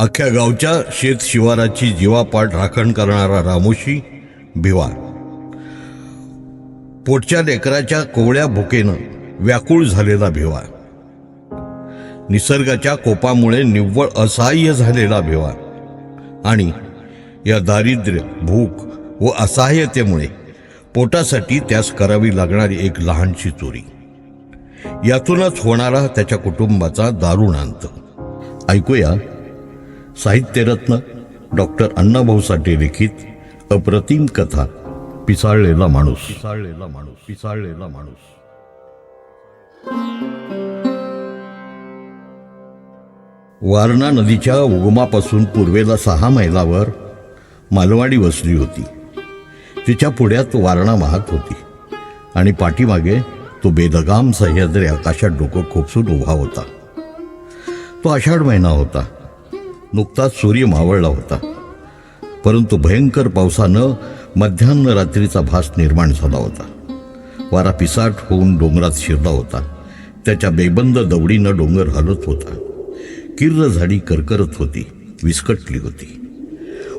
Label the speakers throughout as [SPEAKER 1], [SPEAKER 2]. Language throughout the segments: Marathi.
[SPEAKER 1] अख्ख्या गावच्या शेत शिवाराची जीवापाठ राखण करणारा रामोशी भिवार. पोटच्या लेकराच्या कोवळ्या भुकेनं व्याकुळ झालेला भिवार. निसर्गाच्या कोपामुळे निव्वळ असहाय्य झालेला भिवार. आणि या दारिद्र्य भूक व असहाय्यतेमुळे पोटासाठी त्यास करावी लागणारी एक लहानशी चोरी. यातूनच होणारा त्याच्या कुटुंबाचा दारुण अंत ऐकूया साहित्यरत्न डॉक्टर अण्णाभाऊ साठे लिखित अप्रतिम कथा पिसाळलेला माणूस. पिसाळलेला माणूस. पिसाळलेला माणूस. वारणा नदीच्या उगमापासून पूर्वेला सहा मैलावर मालवाडी वसली होती. तिच्या पुढ्यात वारणा वाहत होती आणि पाठीमागे तो बेदगाम सह्याद्री आकाशात डोकं खोपसून उभा होता. तो आषाढ महिना होता. नुकताच सूर्य मावळला होता. परंतु भयंकर पावसानं मध्यान्ह रात्रीचा भास निर्माण झाला होता. वारा पिसाट होऊन डोंगरात शिरला होता. त्याच्या बेबंद दवडीनं डोंगर हलत होता. किर्र झाडी करकरत होती विस्कटली होती.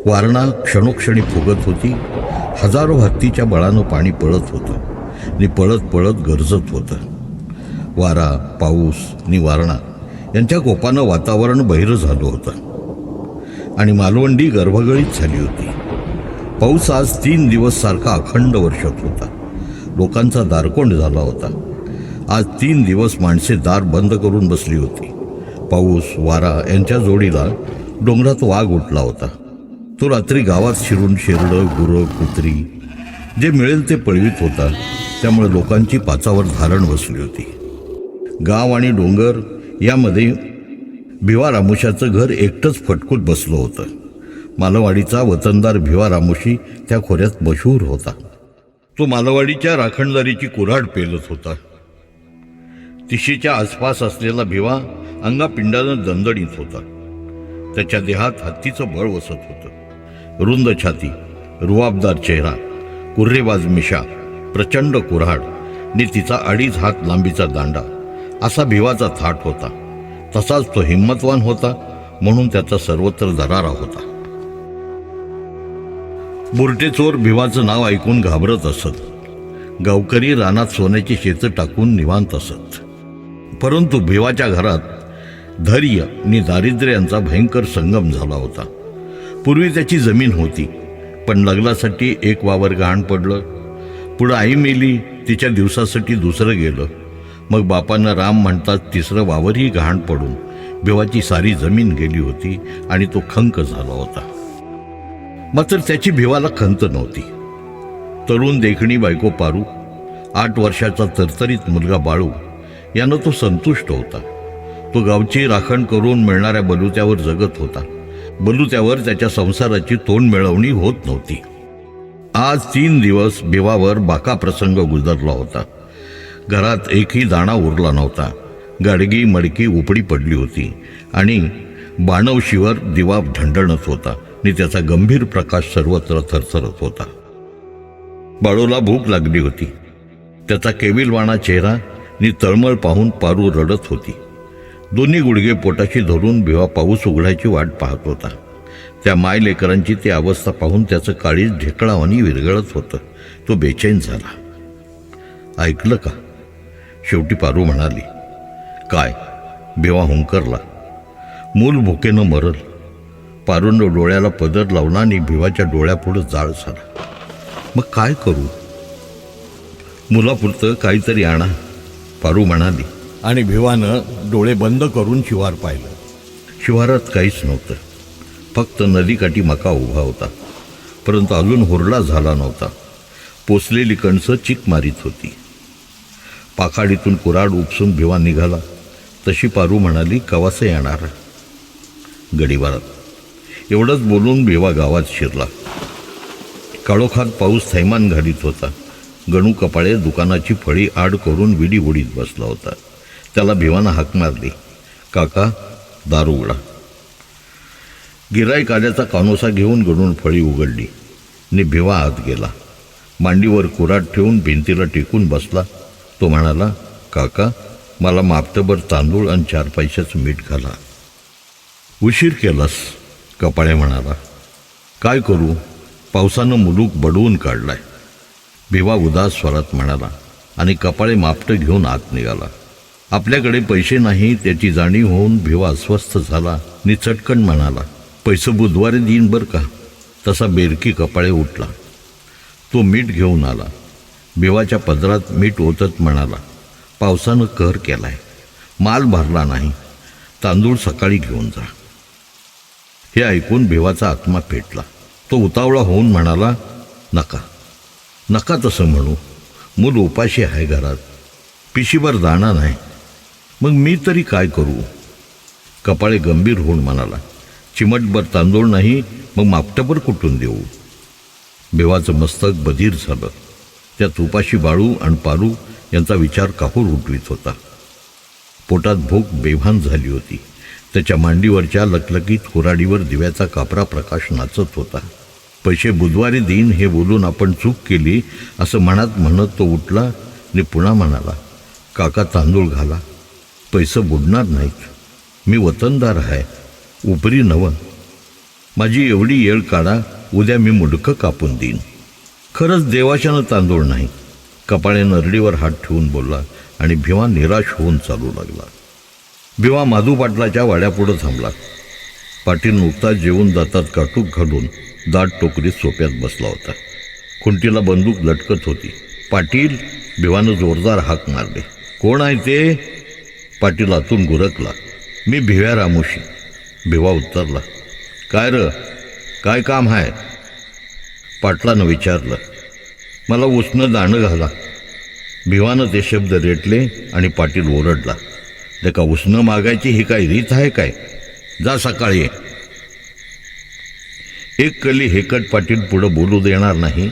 [SPEAKER 1] वारणा क्षणोक्षणी फुगत होती. हजारो हत्तीच्या बळानं पाणी पळत होतं नि पळत पळत गरजत होतं. वारा पाऊस नि वारणा यांच्या कोपानं वातावरण बहिरं झालं होतं. आणि मालवंडी गर्भगळीत झाली होती. पाऊस आज तीन दिवस सारखा अखंड वर्षत होता. लोकांचा दारकोंड झाला होता. आज तीन दिवस माणसे दार बंद करून बसली होती. पाऊस वारा यांच्या जोडीला डोंगरात वाघ उठला होता. तो रात्री गावात शिरून शेरडं गुरं कुत्री जे मिळेल ते पळवीत होता. त्यामुळे लोकांची पाचावर धारण बसली होती. गाव आणि डोंगर यामध्ये भिवा रामुशाचं घर एकटंच फटकूत बसलं होतं. मालवाडीचा वतनदार भिवा रामुशी त्या खोऱ्यात मशहूर होता. तो मालवाडीच्या राखणदारीची कुऱ्हाड पेलत होता. तिशीच्या आसपास असलेला भिवा अंगापिंडानं दणदणीत होता. त्याच्या देहात हत्तीचं बळ वसत होतं. रुंद छाती रुवाबदार चेहरा कुर्रेबाज मिशा प्रचंड कुऱ्हाड नि तिचा अडीच हात लांबीचा दांडा असा भिवाचा थाट होता. तसाच तो हिंमतवान होता म्हणून त्याचा सर्वत्र दरारा होता. बुरटे चोर भिवाचं नाव ऐकून घाबरत असत. गावकरी रानात सोन्याची शेतं टाकून निवांत असत. परंतु भिवाच्या घरात धैर्य आणि दारिद्र्य यांचा भयंकर संगम झाला होता. पूर्वी त्याची जमीन होती पण लग्नासाठी एक वावर गहाण पडलं. पुढं आई मेली तिच्या दिवसासाठी दुसरं गेलं. मग बापांना राम म्हणतात तिसरं वावरही गहाण पडून भिवाची सारी जमीन गेली होती आणि तो खंक झाला होता. मात्र त्याची भिवाला खंत नव्हती. तरुण देखणी बायको पारू आठ वर्षाचा तरतरीत मुलगा बाळू यानं तो संतुष्ट होता. तो गावची राखण करून मिळणाऱ्या बलुत्यावर जगत होता. बलुत्यावर त्याच्या संसाराची तोंड मिळवणी होत नव्हती. आज तीन दिवस भिवावर बाका प्रसंग गुजरला होता. घरात एकही दाणा उरला नव्हता. गाडगी मडकी उपडी पडली होती आणि बाणवशीवर दिवा ढंढणत होता आणि त्याचा गंभीर प्रकाश सर्वत्र थरथरत होता. बाळूला भूक लागली होती. त्याचा केविलवाणा चेहरा नि तळमळ पाहून पारू रडत होती. दोन्ही गुडघे पोटाशी धरून भिवा पाऊस उघडायची वाट पाहत होता. त्या माय लेकरांची ती अवस्था पाहून त्याचं काळीज ढेकळावानी विरघळत होतं. तो बेचैन झाला. ऐकलं का? शेवटी पारू म्हणाली काय भिवा हुंकरला. मूल भुकेनं मरल. पारूनं डोळ्याला पदर लावला आणि भिवाच्या डोळ्यापुढं जाळ झाला. मग काय करू? मुलापुरतं काहीतरी आणा. पारू म्हणाली. आणि भिवानं डोळे बंद करून शिवार पाहिलं. शिवारात काहीच नव्हतं. फक्त नदीकाठी मका उभा होता. परंतु अजून हुरडा झाला नव्हता. पोचलेली कणसं चिक मारीत होती. पाखाडीतून कुराड उपसून भिवा निघाला. तशी पारू म्हणाली कवासं येणार? गडीवारात एवढंच बोलून भिवा गावात शिरला. काळोखात पाऊस थैमान घालीत होता. गणू कपाळे दुकानाची फळी आड करून विडी उडीत बसला होता. त्याला भिवानं हाक मारली काका दार उघडा गिराईक आल्याचा कानोसा घेऊन गणून फळी उघडली. नि भिवा आत गेला. मांडीवर कुराट ठेवून भिंतीला टेकून बसला. तो म्हणाला काका मला मापटभर तांदूळ आणि चार पैशाचं मीठ घाला. उशीर केलास कपाळे म्हणाला. काय करू? पावसानं मुलूक बडवून काढलाय. भिवा उदास स्वरात म्हणाला आणि कपाळे मापटं घेऊन आत निघाला. आपल्याकडे पैसे नाही त्याची जाणीव होऊन भिवा अस्वस्थ झाला नि चटकन म्हणाला. पैसे बुधवारी देईन बरं का? तसा बेरकी कपाळे उठला. तो मीठ घेऊन आला. बिवाच्या पदरात मीठ ओतत म्हणाला पावसानं कहर केलाय. माल भरला नाही. तांदूळ सकाळी घेऊन जा. हे ऐकून भिवाचा आत्मा पेटला. तो उतावळा होऊन म्हणाला नका. नका तसं म्हणू. मूल उपाशी आहे घरात. पिशीभर दाणा नाही. मग मी तरी काय करू? कपाळे गंभीर होऊन म्हणाला चिमटभर तांदूळ नाही मग मापटभर कुठून देऊ? भिवाचं मस्तक बधीर झालं. त्या तुपाशी बाळू आणि पारू यांचा विचार कापूर उठवीत होता. पोटात भूक बेभान झाली होती. त्याच्या मांडीवरच्या लकलकीत कुराडीवर दिव्याचा कापरा प्रकाश नाचत होता. पैसे बुधवारी देईन हे बोलून आपण चूक केली असं म्हणत म्हणत तो उठला आणि पुन्हा म्हणाला काका तांदूळ घाला. पैसे बुडणार नाहीत. मी वतनदार आहे. उपरी नवन. माझी एवढी येळ काढा उद्या मी मुडकं कापून देईन. खरंच देवाच्यानं तांदूळ नाही. कपाळे नरडीवर हात ठेवून बोलला आणि भिवा निराश होऊन चालू लागला. भिवा माधू पाटलाच्या वाड्यापुढं थांबला. पाटील नुकताच जेवून दातात काटूक घालून दाट टोकरीत सोप्यात बसला होता. खुंटीला बंदूक लटकत होती. पाटील भिवानं जोरदार हाक मारले. कोण आहे ते? पाटील आतून गुरकला. मी भिव्या रामोशी. भिवा उत्तरला. काय र? काय काम आहे पाटलानं विचारलं मला उसनं दाणं घाला. भिवानं ते शब्द रेटले आणि पाटील ओरडला ते का उसनं मागायची ही काय रीत आहे काय? जा सकाळी एक कली हेकट पाटील पुढं बोलू देणार नाही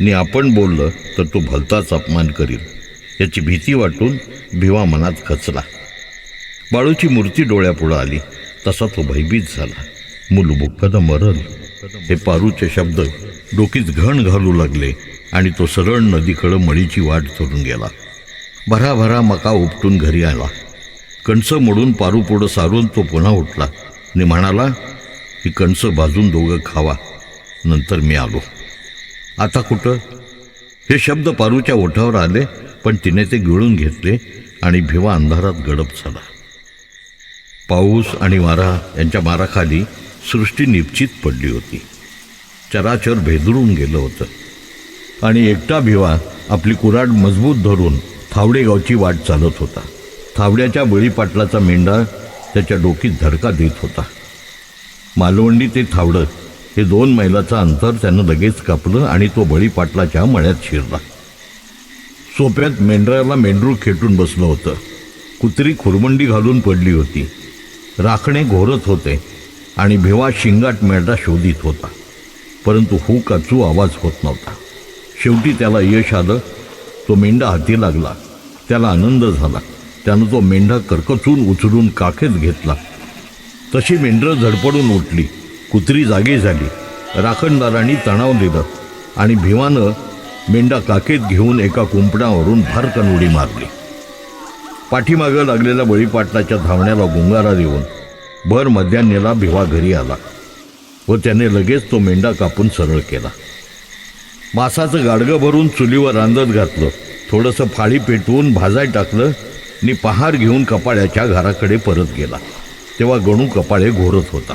[SPEAKER 1] नी आपण बोललं तर तो भलताच अपमान करील याची भीती वाटून भिवा मनात खचला. बाळूची मूर्ती डोळ्यापुढं आली तसा तो भयभीत झाला. मुलबुक्कनं मरल हे पारूचे शब्द डोकीत घण घालू लागले आणि तो सरळ नदीकडं मळीची वाट धरून गेला. भराभरा मका उपटून घरी आला. कणसं मोडून पारू पुढं सारून तो पुन्हा उठला आणि म्हणाला की कणसं भाजून दोघं खावा नंतर मी आलो. आता कुठं? हे शब्द पारूच्या ओठावर आले पण तिने ते गिळून घेतले आणि भिवा अंधारात गडप झाला. पाऊस आणि वारा यांच्या माराखाली सृष्टी निश्चित पडली होती. चराचर भेदळून गेलं होतं. आणि एकटा भिवा आपली कुराड मजबूत धरून थावडेगावची वाट चालत होता. थावड्याच्या बळीपाटलाचा मेंढा त्याच्या डोकीत धडका देत होता. मालवंडी ते थावडं हे दोन मैलाचं अंतर त्यानं लगेच कापलं आणि तो बळीपाटलाच्या मळ्यात शिरला. सोप्यात मेंढराला मेंढरू खेटून बसलं होतं. कुत्री खुरमंडी घालून पडली होती. राखणे घोरत होते आणि भिवा शिंगाट मेंढरा शोधित होता. परंतु हू काचू आवाज होत नव्हता. शेवटी त्याला यश आलं. तो मेंढा हाती लागला. त्याला आनंद झाला. त्यानं तो मेंढा करकचून उचलून काखेत घेतला. तशी मेंढरं झडपडून उठली. कुत्री जागी झाली. राखणदारांनी तणाव दिलं आणि भीमानं मेंढा काकेत घेऊन एका कुंपणावरून भारकन उडी मारली. पाठीमागं लागलेल्या बळीपाटलाच्या धावण्याला गुंगारा देऊन भर मध्यान्नेला भिवा घरी आला. व त्याने लगेच तो मेंढा कापून सरळ केला. मासाचं गाडगं भरून चुलीवर रांधत घातलं. थोडंसं फाळी पेटवून भाजाय टाकलं आणि पहार घेऊन कपाळ्याच्या घराकडे परत गेला. तेव्हा गणू कपाळे घोरत होता.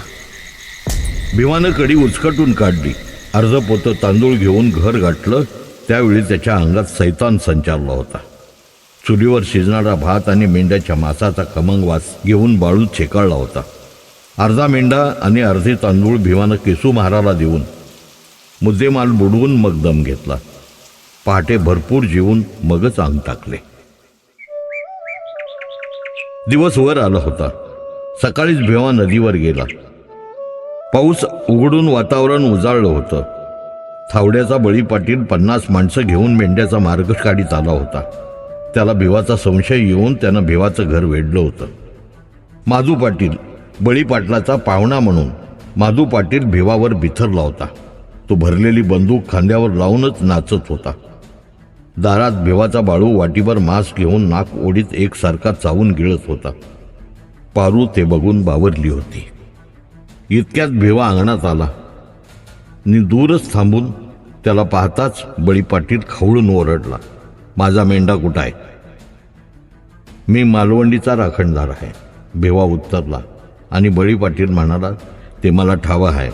[SPEAKER 1] भीमानं कडी उचकटून काढली. अर्ध पोतं तांदूळ घेऊन घर गाठलं. त्यावेळी त्याच्या अंगात सैतान संचारला होता. चुलीवर शिजणारा भात आणि मेंढ्याच्या मासाचा खमंग वास घेऊन बाळू छेकाळला होता. अर्धा मेंढा आणि अर्धे तांदूळ भीमानं केसू महाराला देऊन मुद्देमाल बुडवून मग दम घेतला. पहाटे भरपूर जेवून मगच अंग टाकले. दिवस वर आला होता. सकाळीच भीमा नदीवर गेला. पाऊस उघडून वातावरण उजाळलं होतं. थावड्याचा बळी पाटील पन्नास माणसं घेऊन मेंढ्याचा मार्ग काढीत आला होता. त्याला भिवाचा संशय येऊन त्यानं भिवाचं घर वेढलं होतं. माधू पाटील बळी पाटलाचा पाहुणा म्हणून माधू पाटील भिवावर बिथरला होता. तो भरलेली बंदूक खांद्यावर लावूनच नाचत होता. दारात भिवाचा बाळू वाटीभर मांस घेऊन नाक ओढीत एकसारखा चावून गिळत होता. पारू ते बघून बावरली होती. इतक्यात भेवा अंगणात आला. नि दूरच थांबून त्याला पाहताच बळी पाटील खवळून ओरडला. माझा मेंढा कुठं आहे? मी मालवंडीचा राखणदार आहे भेवा उत्तरला. आणि बळी पाटील म्हणाला ते मला ठावं आहे.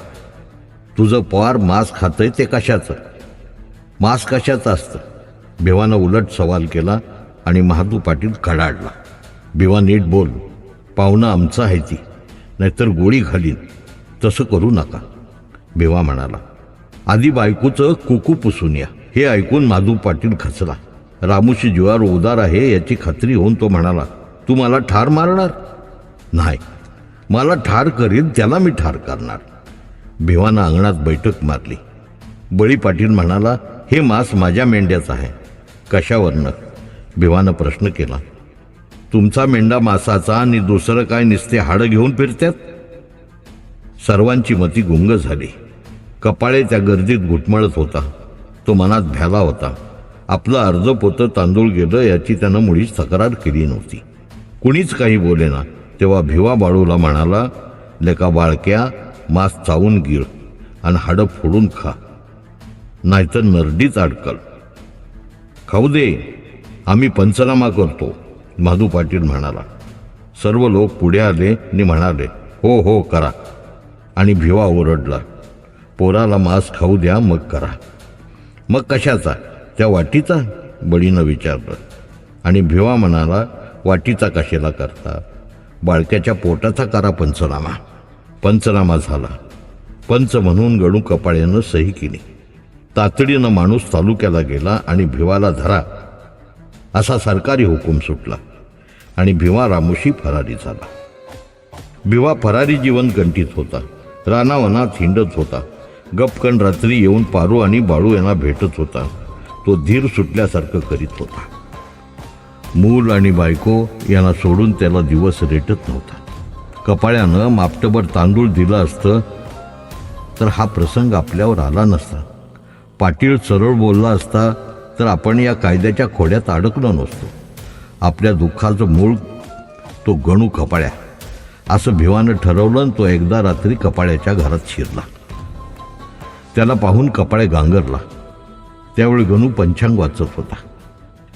[SPEAKER 1] तुझं पवार मांस खातंय ते कशाचं? मांस कशाचं असतं? भिवानं उलट सवाल केला आणि महादू पाटील कडाडला भिवा नीट बोल. पाहुणं आमचं आहे ती. नाहीतर गोळी घालीन. तसं करू नका. भिवा म्हणाला. आधी बायकोचं कुकू पुसून या. हे ऐकून माधू पाटील खचला. रामूशी जीवावर उदार आहे याची खात्री होऊन तो म्हणाला तू मला ठार मारणार? नाही. मला ठार करीन त्याला मी ठार करणार. भिवानं अंगणात बैठक मारली. बळी पाटील म्हणाला हे मांस माझ्या मेंढ्याचं आहे. कशावरनं? भिवानं प्रश्न केला. तुमचा मेंढा मासाचा आणि दुसरं काय निसते हाडं घेऊन फिरत्यात? सर्वांची मती गुंग झाली. कपाळे त्या गर्दीत घुटमळत होता. तो मनात भ्याला होता. आपलं अर्ध पोतं तांदूळ गेलं याची त्यानं मुळीच तक्रार केली नव्हती. कुणीच काही बोलेना. तेव्हा भिवा बाळूला म्हणाला लेका बाळक्या मांस चावून गिळ आणि हाडं फोडून खा. नाहीतर नरडीच अडकल. खाऊ दे. आम्ही पंचनामा करतो. माधू पाटील म्हणाला. सर्व लोक पुढे आले आणि म्हणाले हो हो करा. आणि भिवा ओरडला पोराला मांस खाऊ द्या मग करा. मग कशाचा? त्या वाटीचा? बळीनं विचारलं. आणि भिवा म्हणाला वाटीचा कशाला करता? बाळक्याच्या पोटाचा करा पंचनामा. पंचनामा झाला. पंच म्हणून गणू कपाळ्यानं सही केली. तातडीनं माणूस तालुक्याला गेला आणि भिवाला धरा असा सरकारी हुकूम सुटला आणि भिवा रामोशी फरारी झाला. भिवा फरारी जीवन कंठीत होता. रानावनात हिंडत होता. गपकन रात्री येऊन पारू आणि बाळू यांना भेटत होता. तो धीर सुटल्यासारखं करीत होता. मूल आणि बायको यांना सोडून त्याला दिवस रेटत नव्हता. कपाळ्यानं मापटभर तांदूळ दिलं असतं तर हा प्रसंग आपल्यावर आला नसता. पाटील सरळ बोलला असता तर आपण या कायद्याच्या खोड्यात अडकलो नसतो. आपल्या दुःखाचं मूळ तो गणू कपाळ्या. असं भिवानं ठरवलं आणि तो एकदा रात्री कपाळ्याच्या घरात शिरला. त्याला पाहून कपाळे गांगरला. त्यावेळी गणू पंचांग वाचत होता.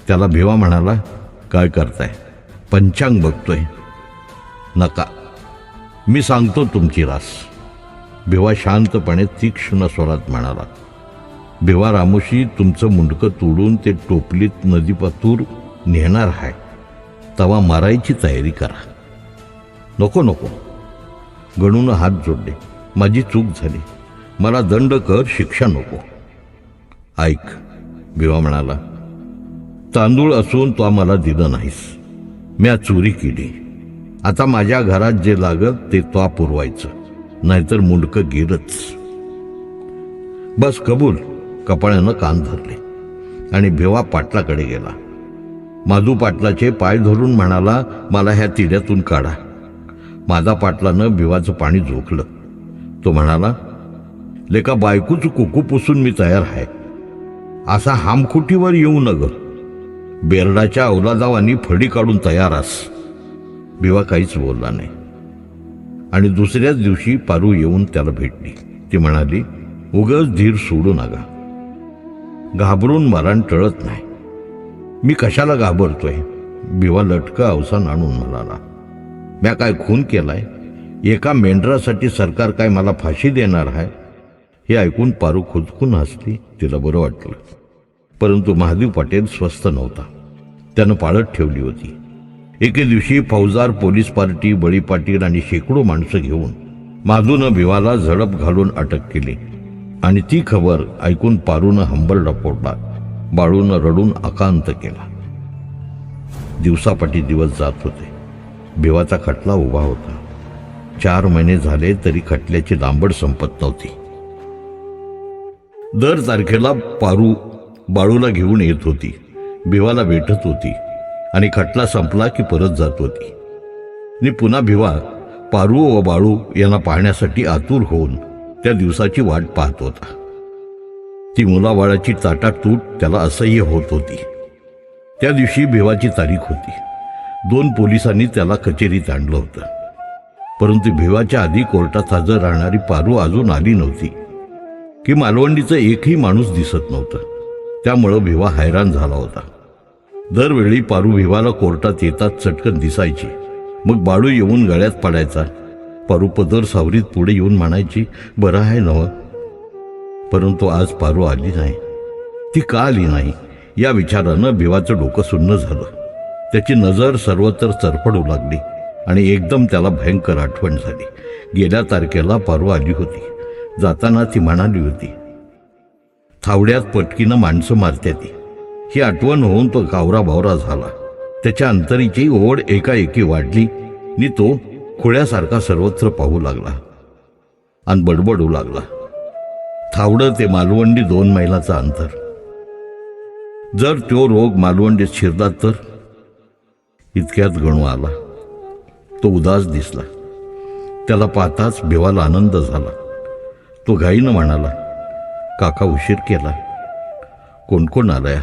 [SPEAKER 1] त्याला भिवा म्हणाला काय करताय? पंचांग बघतोय. नका. मी सांगतो तुमची रास. भिवा शांतपणे तीक्ष्ण स्वरात म्हणाला भिवा रामोशी तुमचं मुंडकं तोडून ते टोपलीत नदीपातूर नेणार आहे तवा मारायची तयारी करा. नको नको. गणून हात जोडले माझी चूक झाली. मला दंड कर शिक्षा नको. ऐक भिवा म्हणाला तांदूळ असून तो मला दिलं नाहीस. म्या चोरी केली. आता माझ्या घरात जे लागत ते तो पुरवायचं. नाहीतर मुंडकं गेलंच. बस कबूल. कपाळ्यानं कान धरले. आणि भेवा पाटलाकडे गेला. माधू पाटलाचे पाय धरून म्हणाला मला ह्या तिड्यातून काढा. माझा पाटलानं भिवाचं पाणी झोकलं. तो म्हणाला लेका बायकूच कुकू पुसून मी तयार आहे. असा हामखुटीवर येऊ नग बेरडाच्या औलादावानी फडी काढून तयार आस. भिवा काहीच बोलला नाही. आणि दुसऱ्याच दिवशी पारू येऊन त्याला भेटली. ती म्हणाली उगच धीर सोडू नका. घाबरून मरण टळत नाही. मी कशाला घाबरतोय? भिवा लटका अवसान आणून म्हणाला म्या काय खून केलाय? एका मेंढरासाठी सरकार काय मला फाशी देणार आहे हे ऐकून पारू खुदकून हसली. तिला बरं वाटलं. परंतु महादेव पाटील स्वस्थ नव्हता. त्यानं पाळत ठेवली होती. एके दिवशी फौजार पोलीस पार्टी बळी पाटील आणि शेकडो माणसं घेऊन माधूनं भिवाला झडप घालून अटक केली आणि ती खबर ऐकून पारूनं हंबल डपोडला बाळूनं रडून अकांत केला. दिवसापाठी दिवस जात होते. भिवाचा खटला उभा होता. चार महिने झाले तरी खटल्याची लांबड संपत नव्हती. दर तारखेला पारू बाळूला घेऊन येत होती. भिवाला भेटत होती आणि खटला संपला की परत जात होती. आणि पुन्हा भिवा पारू व बाळू यांना पाहण्यासाठी आतुर होऊन त्या दिवसाची वाट पाहत होता. ती मुलाबाळाची ताटातूट त्याला असह्य होत होती. त्या दिवशी भिवाची तारीख होती. दोन पोलिसांनी त्याला कचेरीत आणलं होतं. परंतु भिवाच्या आधी कोर्टात हजर राहणारी पारू अजून आली नव्हती. की मालवंडीचं एकही माणूस दिसत नव्हतं. त्यामुळं भिवा हैराण झाला होता. दरवेळी पारू भिवाला कोर्टात येतात चटकन दिसायची. मग बाळू येऊन गळ्यात पडायचा. पारू पदर सावरीत पुढे येऊन म्हणायची बरं आहे नव. परंतु आज पारू आली नाही. ती का आली नाही? या विचारानं भिवाचं डोकं सुन्न झालं. त्याची नजर सर्वत्र चरफडू लागली आणि एकदम त्याला भयंकर आठवण झाली. गेल्या तारखेला पारू आली होती. जाताना ती म्हणाली होती थावड्यात पटकीनं माणसं मारते ती. ही आठवण होऊन तो गावरा भावरा झाला. त्याच्या अंतरीची ओढ एकाएकी वाढली. नि तो खुळ्यासारखा सर्वत्र पाहू लागला. आणि बडबडू लागला. थावडं ते मालवंडी दोन मैलाचं अंतर. जर तो रोग मालवंडीत शिरला तर? इतक्यात गणू आला. तो उदास दिसला. त्याला पाहताच भिवाला आनंद झाला. तो घाईनं म्हणाला काका उशीर केला. कोण कोण आलाय?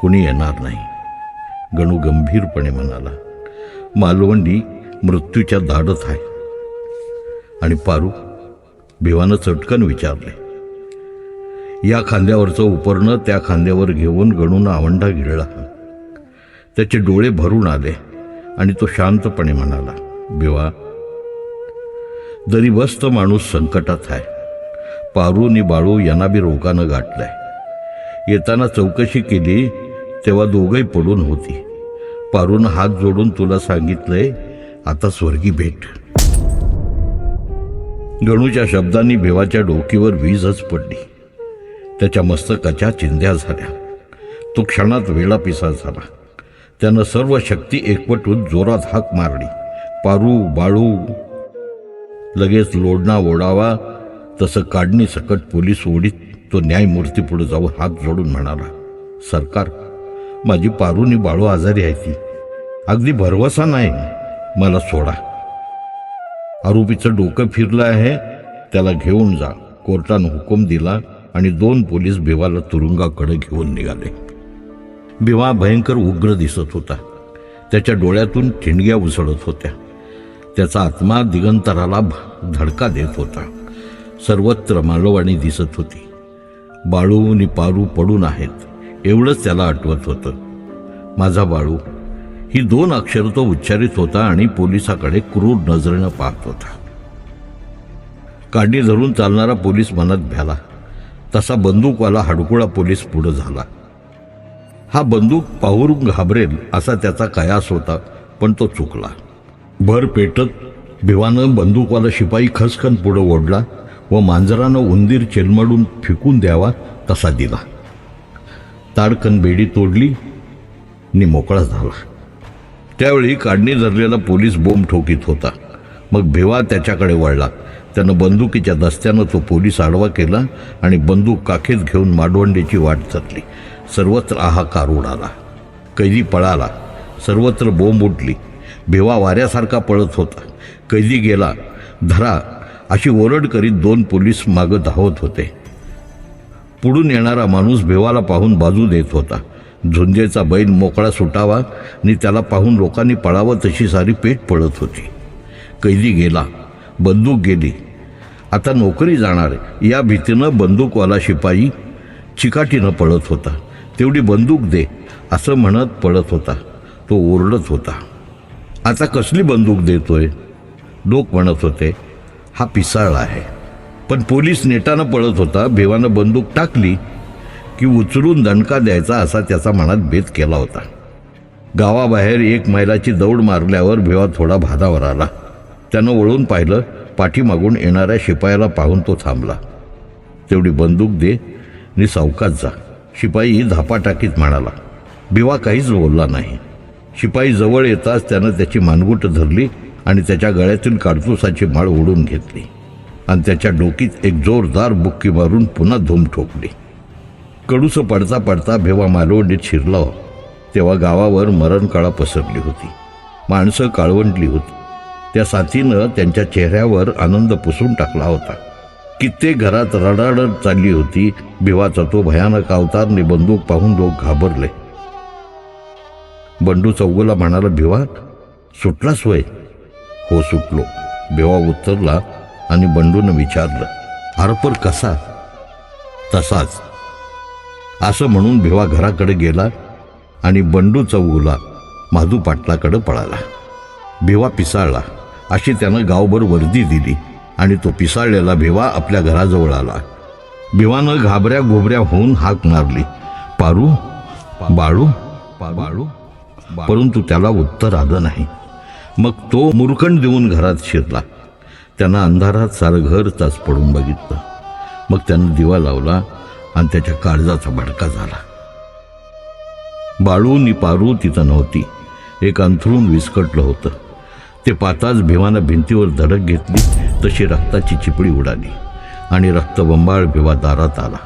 [SPEAKER 1] कोणी येणार नाही. गणू गंभीरपणे म्हणाला मालवंडी मृत्यूच्या दाडत आहे. आणि पारू भिवानं चटकन विचारले या खांद्यावरचं उपरणं त्या खांद्यावर घेऊन गणून आवंडा गिळला. त्याचे डोळे भरून आले आणि तो शांतपणे म्हणाला भिवा दरीबस्त माणूस संकटात आहे पारू नि बाळू यांना बी रोगानं गाठलंय. येताना चौकशी केली तेव्हा दोघंही पडून होती. पारून हात जोडून तुला सांगितलंय आता स्वर्गी भेट. गणूच्या शब्दांनी भेवाच्या डोकीवर वीजच पडली. त्याच्या मस्तकाच्या चिंध्या झाल्या. तो क्षणात वेळापिसा झाला. त्यानं सर्व शक्ती एकवटून जोरात हाक मारली. पारू बाळू लगेच लोडणा ओढावा तसं काढणी सकट पोलीस ओढीत तो न्यायमूर्तीपुढे जाऊन हात जोडून म्हणाला सरकार माझी पारूनी बाळू आजारी आहे ती. अगदी भरवसा नाही. मला सोडा. आरोपीचं डोकं फिरलं आहे. त्याला घेऊन जा. कोर्टानं हुकूम दिला आणि दोन पोलीस भिवाला तुरुंगाकडे घेऊन निघाले. भिवा भयंकर उग्र दिसत होता. त्याच्या डोळ्यातून ठिणग्या उसळत होत्या. त्याचा आत्मा दिगंतराला भ- धडका देत होता. सर्वत्र मालवाणी दिसत होती. बाळू निपारू पारू पडून आहेत एवढंच त्याला आठवत होतं. माझा बाळू ही दोन अक्षर तो उच्चारित होता आणि पोलिसाकडे क्रूर नजरेनं पाहत होता. काढणी धरून चालणारा पोलीस मनात भ्याला. तसा बंदूकवाला हडकुळा पोलीस पुढं झाला. हा बंदूक पाहुरून घाबरेल असा त्याचा कयास होता पण तो चुकला. भर पेटत भिवानं बंदूकवाला शिपाई खसखन पुढं ओढला. व मांजरानं उंदीर चेलमडून फेकून द्यावा तसा दिला. ताडकन बेडी तोडली नि मोकळा झाला. त्यावेळी काढणी धरलेला पोलीस बोंब ठोकीत होता. मग भिवा त्याच्याकडे वळला. त्यानं बंदुकीच्या दस्त्यानं तो पोलीस आडवा केला आणि बंदूक काखेत घेऊन माडवंडीची वाट धरली. सर्वत्र हाहाकार उडाला. कैदी पळाला. सर्वत्र बोंब उठली. भिवा वाऱ्यासारखा पळत होता. कैदी गेला. धरा अशी ओरड करीत दोन पोलीस मागं धावत होते. पुढून येणारा माणूस भेवाला पाहून बाजू देत होता. झुंजेचा बैल मोकळा सुटावा आणि त्याला पाहून लोकांनी पळावं तशी सारी पेट पडत होती. कैदी गेला. बंदूक गेली. आता नोकरी जाणार या भीतीनं बंदूकवाला शिपाई चिकाटीनं पळत होता. तेवढी बंदूक दे असं म्हणत पळत होता. तो ओरडत होता. आता कसली बंदूक देतोय? लोक म्हणत होते हा पिसाळला आहे. पण पोलीस नेटानं पळत होता भेवानं बंदूक टाकली की उचलून दणका द्यायचा असा त्याचा मनात बेत केला होता. गावाबाहेर एक मैलाची दौड मारल्यावर भेवा थोडा भादावर आला. त्यानं वळून पाहिलं पाठीमागून येणाऱ्या शिपायाला पाहून तो थांबला. तेवढी बंदूक दे नि सावकात जा शिपाई धापा टाकीत म्हणाला. भिवा काहीच बोलला नाही. शिपाई जवळ येताच त्यानं त्याची मानगुट धरली आणि त्याच्या गळ्यातील काडतुसाची माळ ओढून घेतली. आणि त्याच्या डोकीत एक जोरदार बुक्की मारून पुन्हा धूम ठोकली. कडूस पडता पडता भेवा मालवंडीत शिरला. तेव्हा गावावर मरणकाळा पसरली होती. माणसं काळवंडली होती. त्या साथीनं त्यांच्या चेहऱ्यावर आनंद पुसून टाकला होता. कित्येक घरात रडारड चालली होती. भिवाचा तो भयानक अवतार नि बंदूक पाहून लोक घाबरले. बंडू चौगुला म्हणाला भिवा सुटलाच वय? हो सुटलो. बेवा उतरला आणि बंडून विचारलं हरपर कसा? तसाच. असं म्हणून भेवा घराकडे गेला आणि बंडू चौगुला माधू पाटलाकडे पळाला. भेवा पिसाळला. अशी त्यानं गावभर वर्दी दिली आणि तो पिसाळलेला भेवा आपल्या घराजवळ आला. भिवानं घाबऱ्या घोबऱ्या होऊन हाक मारली. पारू बाळू बाळू परंतु त्याला उत्तर आलं नाही. मग तो मुरकंड देऊन घरात शिरला. त्यांना अंधारात सारं घर तास पडून बघितलं. मग त्यानं दिवा लावला आणि त्याच्या काळजाचा भडका झाला. बाळू नि पारू तिथं नव्हती. एक अंथरून विस्कटलं होतं. ते पाताच भीमानं भिंतीवर धडक घेतली तशी रक्ताची चिपडी उडाली आणि रक्तबंबाळ भिवा दारात आला.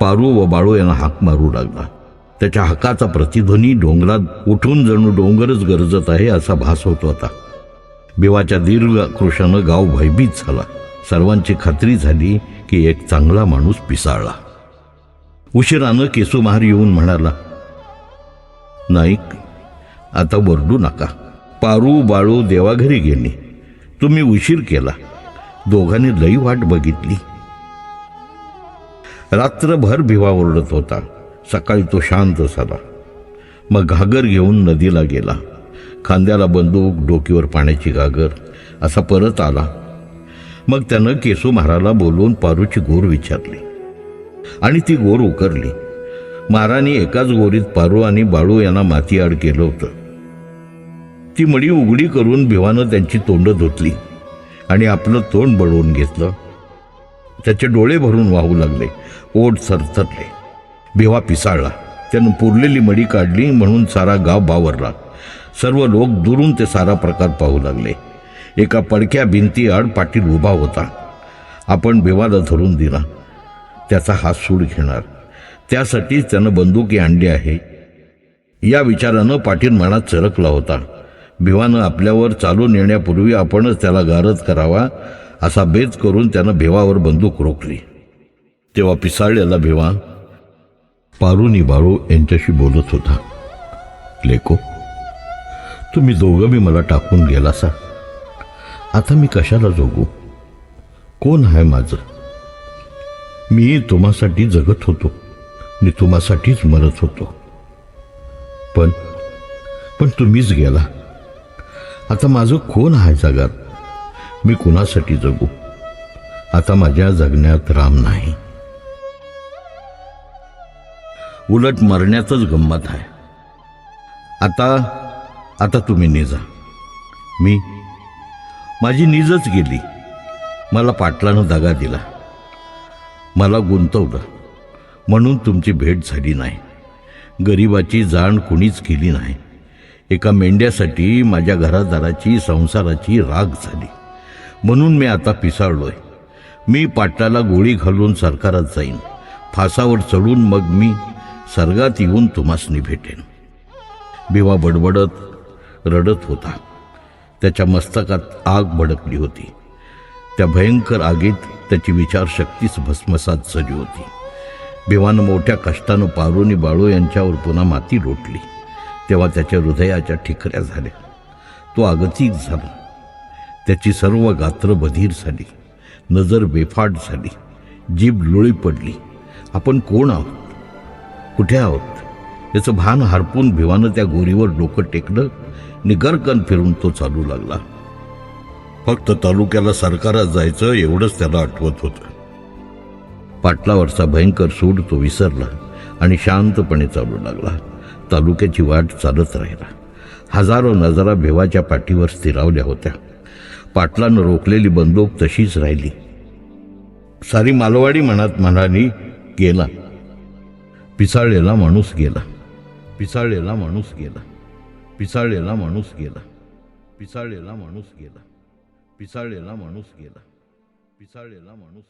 [SPEAKER 1] पारू व बाळू यांना हाक मारू लागला. त्याच्या हाकाचा प्रतिध्वनी डोंगरात उठून जणू डोंगरच गरजत आहे असा भास होत होता बिवाच्या दीर्घ आक्रोशानं गाव भयभीत झाला. सर्वांची खात्री झाली की एक चांगला माणूस पिसाळला. उशिरानं केसुमहार येऊन म्हणाला नाईक आता वरडू नका. पारू बाळू देवाघरी गेली. तुम्ही उशीर केला. दोघांनी लई वाट बघितली. रात्रभर भिवा ओरडत होता. सकाळी तो शांत झाला. मग घागर घेऊन नदीला गेला. खांद्याला बंदूक डोकीवर पाण्याची घागर असा परत आला. मग त्यानं केसू महाराला बोलवून पारूची गोर विचारली. आणि ती गोर उकरली. महारानी एकाच गोरीत पारू आणि बाळू यांना माती आड केलं होतं. ती मडी उघडी करून भिवानं त्यांची तोंड धुतली आणि आपलं तोंड बळवून घेतलं. त्याचे डोळे भरून वाहू लागले. ओठ सरथरले. भिवा पिसाळला. त्यानं पुरलेली मडी काढली म्हणून सारा गाव बावरला. सर्व लोक दुरून ते सारा प्रकार पाहू लागले. एका पडक्या भिंती आड पाटील उभा होता. आपण भिवाला धरून दिला. त्याचा हात सूड घेणार. त्यासाठीच त्यानं बंदुकी आणली आहे. या विचारानं पाटील मनात चरकला होता. भिवानं आपल्यावर चालून येण्यापूर्वी आपणच त्याला गारद करावा असा बेत करून त्यानं भिवावर बंदूक रोखली. तेव्हा पिसाळलेला भिवा पारुनी बाळू यांच्याशी बोलत होता. लेको तुम्ही दोघं मी मला टाकून गेला सा आता मी कशाला जोगू? कोण आहे माझं? मी तुम्हासाठी जगत होतो. मी तुम्हासाठीच मरत होतो. पण पण तुम्हीच गेला. आता माझं कोण आहे जगात? मी कुणासाठी जगू? आता माझ्या जगण्यात राम नाही. उलट मरण्यातच गंमत आहे. आता आता तुम्ही निजा. मी माझी निजच गेली. मला पाटलानं दगा दिला. मला गुंतवलं. म्हणून तुमची भेट झाली नाही. गरिबाची जाण कुणीच केली नाही. एका मेंढ्यासाठी माझ्या घरादाराची संसाराची राग झाली. म्हणून मी आता पिसाळलोय. मी पाटलाला गोळी घालून सरकारात जाईन. फासावर चढून मग मी स्वर्गात येऊन तुम्हासनी भेटेन. बिवा बडबडत रडत होता. त्याच्या मस्तकात आग भडकली होती. त्या भयंकर आगीत त्याची विचारशक्तीच भस्मसात झाली होती. बिवानं मोठ्या कष्टानं पारोनी बाळू यांच्यावर पुन्हा माती लोटली. तेव्हा त्याच्या हृदयाच्या ठिकऱ्या झाल्या. तो आगतिक झाला. त्याची सर्व गात्र बधीर झाली. नजर बेफाट झाली. जीभ लुळी पडली. आपण कोण आहोत? कुठे आहोत? याचं भान हरपून भिवानं त्या गोरीवर डोकं टेकलं निगरकन फिरून तो चालू लागला. फक्त तालुक्याला सरकारात जायचं एवढंच त्याला आठवत होतं. पाटलावरचा भयंकर सूड तो विसरला आणि शांतपणे चालू लागला. तालुक्याची वाट चालत राहिला. हजारो नजरा भेवाच्या पाठीवर स्थिरावल्या होत्या. पाटलानं रोखलेली बंदूक तशीच राहिली. सारी मालवाडी म्हणत म्हणाली गेला. पिसाळलेला माणूस गेला. पिसाळलेला माणूस गेला. पिसाळलेला माणूस गेला. पिसाळलेला माणूस गेला. पिसाळलेला माणूस गेला. पिसाळलेला माणूस